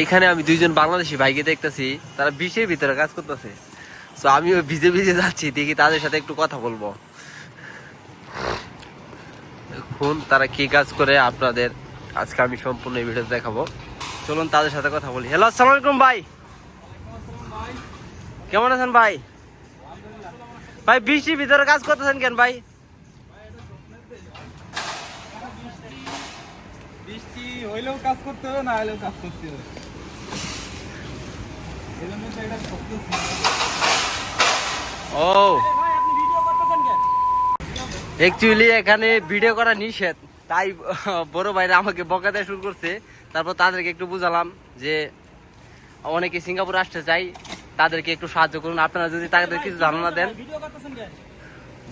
এইখানে আমি দুইজন বাংলাদেশি ভাইকে দেখতেছি, তারা বিশের ভিতরে কাজ করতেছে। তো আমিও ভিজে ভিজে যাচ্ছি, দেখি তাদের সাথে একটু কথা বলব। এখন তারা কি কাজ করে আপনাদের আজকে আমি সম্পূর্ণ এই ভিডিও দেখাবো। চলুন তাদের সাথে কথা বলি। হ্যালো আসসালামু আলাইকুম ভাই। কেমন আছেন ভাই? ভাই বৃষ্টির ভিতরে কাজ করতেছেন কেন ভাই বৃষ্টি হইলেও কাজ করতে হবে না হইলেও কাজ করতে হবে। এই তো এটা শক্ত ও। অ্যাকচুয়ালি এখানে ভিডিও করা নিষেধ। তাই বড় ভাইরা আমাকে বকা দেওয়া শুরু করছে। তারপর তাদেরকে একটু বুঝালাম যে অনেকে সিঙ্গাপুর আসতে চাই তাদেরকে একটু সাহায্য করুন। আপনারা যদি তাদের কিছু ধারণা দেন।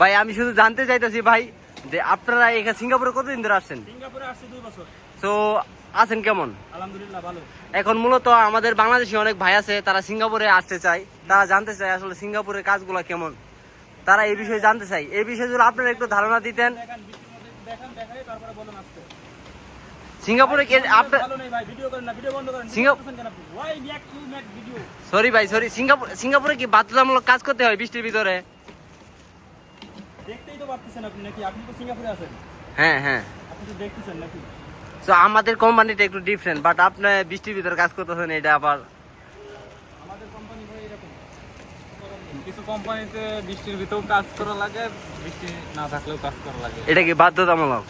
ভাই আমি শুধু জানতে চাইতেছি ভাই যে আপনারা এখানে সিঙ্গাপুরে কতদিন ধরে আসছেন? সিঙ্গাপুরে আসছে দুই বছর। তো আছেন কেমন? আলহামদুলিল্লাহ ভালো। এখন মূলত আমাদের বাংলাদেশি অনেক ভাই আছে তারা সিঙ্গাপুরে আসতে চায়। তারা জানতে চায় আসলে সিঙ্গাপুরের কাজগুলো কেমন। তারা এই বিষয়ে জানতে চাই এই বিষয়ে যদি আপনারা একটু ধারণা দিতেন। সিঙ্গাপুরে কে- আপনার সরি ভাই সরি সিঙ্গাপুর সিঙ্গাপুরে কি বাধ্যতামূলক কাজ করতে হয় বৃষ্টির ভিতরে? দেখতেই তো পারতেছেন আপনি নাকি? আপনি তো সিঙ্গাপুরে আছেন। হ্যাঁ হ্যাঁ। আপনি তো দেখতেছেন নাকি? তো আমাদের কোম্পানিটা একটু ডিফারেন্ট বাট আপনি বৃষ্টির ভিতরে কাজ করতেছেন এটা আবার আমাদের কোম্পানি ভাই এরকম। কিছু কোম্পানিতে বৃষ্টির ভিতরেও কাজ করা লাগে বৃষ্টি না থাকলেও কাজ করা লাগে। এটা কি বাধ্যতামূলক?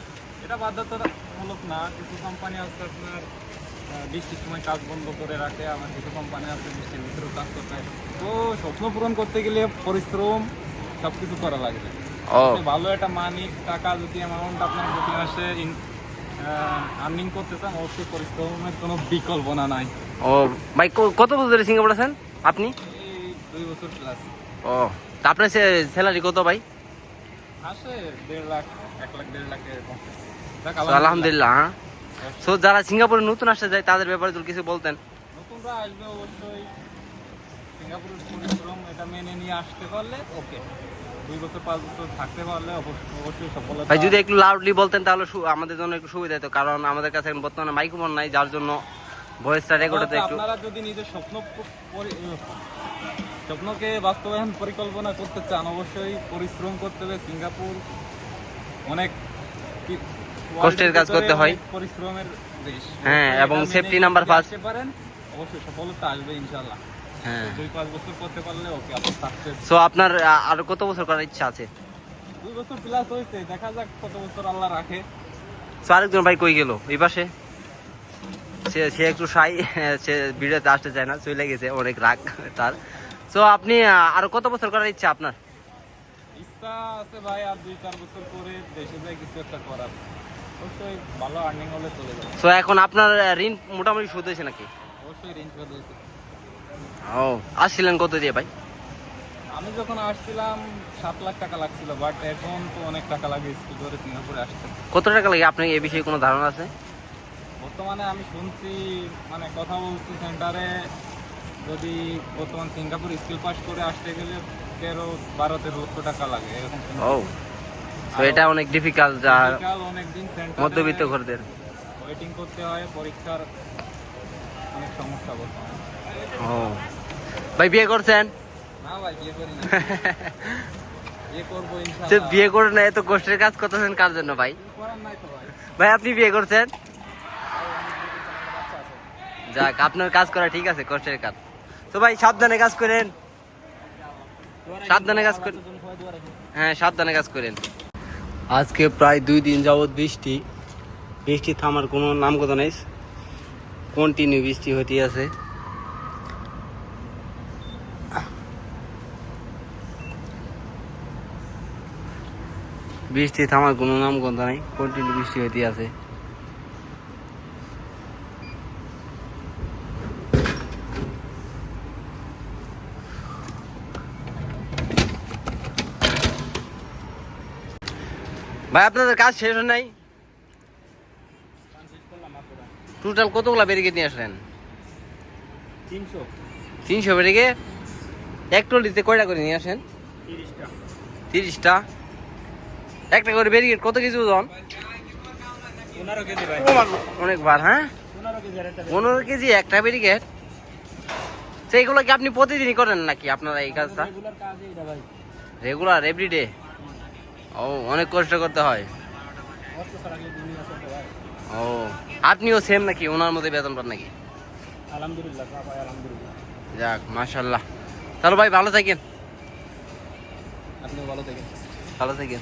এটা বাধ্যতামূলক না কিছু কোম্পানি আছে আপনার বৃষ্টির সময় কাজ বন্ধ করে রাখে আমার কিছু কোম্পানি আছে বৃষ্টির ভিতরেও কাজ করতে হয়। তো স্বপ্ন পূরণ করতে গেলে পরিশ্রম সব কিছু করা লাগবে ভালো একটা মানি টাকা যদি অ্যামাউন্ট আপনার প্রতি মাসে আর্নিং করতে চান অবশ্যই পরিশ্রমের কোনো বিকল্প না নাই। ও ভাই কত বছর ধরে সিঙ্গাপুর আছেন? আপনি? দুই বছর প্লাস ও তা আপনার স্যালারি কত ভাই? আসে দেড় লাখ এক লাখ দেড় লাখ এরকম। আলহামদুলিল্লাহ হ্যাঁ। সো যারা সিঙ্গাপুরে নতুন আসতে যায় তাদের ব্যাপারে যদি কিছু বলতেন। নতুনরা আসবে অবশ্যই। সিঙ্গাপুরের পরিশ্রম এটা মেনে নিয়ে আসতে পারলে ওকে দুই বছর পাঁচ বছর থাকতে পারলে অবশ্যই অবশ্যই সফলতা ভাই যদি একটু লাউডলি বলতেন তাহলে আমাদের জন্য একটু সুবিধা হতো কারণ আমাদের কাছে বর্তমানে মাইক্রোফোন নাই যার জন্য ভয়েসটা রেকর্ড হতে একটু আপনারা যদি নিজের স্বপ্ন স্বপ্নকে বাস্তবায়ন পরিকল্পনা করতে চান অবশ্যই পরিশ্রম করতে হবে সিঙ্গাপুর অনেক কষ্টের কাজ করতে হয়। পরিশ্রমের দেশ হ্যাঁ, এবং first। আসতে পারেন অবশ্যই সফলতা আসবে ইনশাল্লাহ হ্যাঁ। দুই পাঁচ বছর করতে পারলে ওকে আপনার সাকসেস সো আপনার আরও কত বছর করার ইচ্ছা আছে? দুই বছর প্লাস হয়েছে দেখা যাক কত বছর আল্লাহ রাখে। সো আরেকজন ভাই কই গেল? এই পাশে? সে সে একটু সাই সে ভিডিওতে আসতে চায় না চলে গেছে অনেক রাগ তার। সো আপনি আরও কত বছর করার ইচ্ছা আপনার? ইচ্ছা আছে ভাই আর দুই চার বছর পরে দেশে যাই কিছু একটা করার। অবশ্যই ভালো আর্নিং হলে চলে যাবে। সো এখন আপনার ঋণ মোটামুটি শোধ হয়েছে নাকি? অবশ্যই ও আসছিলেন কত দিয়ে ভাই? আমি যখন আসছিলাম সাত লাখ টাকা লাগছিল বাট এখন তো অনেক টাকা লাগে স্কুল ধরে সিঙ্গাপুরে আসতে। কত টাকা লাগে? আপনার এই বিষয়ে কোনো ধারণা আছে? বর্তমানে আমি শুনছি মানে কথা বলছি সেন্টারে যদি বর্তমান সিঙ্গাপুর স্কিল পাস করে আসতে গেলে তেরো বারো তেরো টাকা লাগে এরকম ও তো এটা অনেক ডিফিকাল্ট যা মধ্যবিত্ত ঘরদের। ওয়েটিং করতে হয় পরীক্ষার অনেক সমস্যা বর্তমানে ও। ভাই বিয়ে করছেন? না ভাই বিয়ে করি না। বিয়ে করব ইনশাআল্লাহ। বিয়ে করে না এত কষ্টের কাজ করতেছেন কার জন্য ভাই? ভাই। আপনি বিয়ে করছেন। যাক আপনার কাজ করা ঠিক আছে কষ্টের কাজ। তো ভাই সাবধানে কাজ করেন। সাবধানে কাজ করেন। হ্যাঁ সাবধানে কাজ করেন। আজকে প্রায় দুই দিন যাবৎ বৃষ্টি। বৃষ্টি থামার কোনো নাম কথা নেই। কন্টিনিউ বৃষ্টি হতে আছে। বৃষ্টি থামার কোনো নাম কথা নেই কন্টিনিউ বৃষ্টি হতে আছে। ভাই, আপনাদের কাজ শেষ হয় নাই? টোটাল কতগুলা ব্যারিকেড নিয়ে আসলেন? তিনশো। তিনশো ব্যারিকেড এক টলিতে কয়টা করে নিয়ে আসেন? তিরিশটা। তিরিশটা। একটা করে ব্যারিকেড কত কিছু ওজন? কেজি অনেকবার হ্যাঁ? পনেরো কেজি একটা কেজি ব্যারিকেড সেইগুলো কি আপনি প্রতিদিনই করেন নাকি আপনারা এই কাজটা? রেগুলার এভরিডে ও অনেক কষ্ট করতে হয়। ও আপনিও সেম নাকি? ওনার মধ্যে বেতন পান নাকি? আলহামদুলিল্লাহ ভাই আলহামদুলিল্লাহ। যাক মাশাল্লাহ তাহলে ভাই ভালো থাকেন। আপনিও ভালো থাকেন। ভালো থাকেন।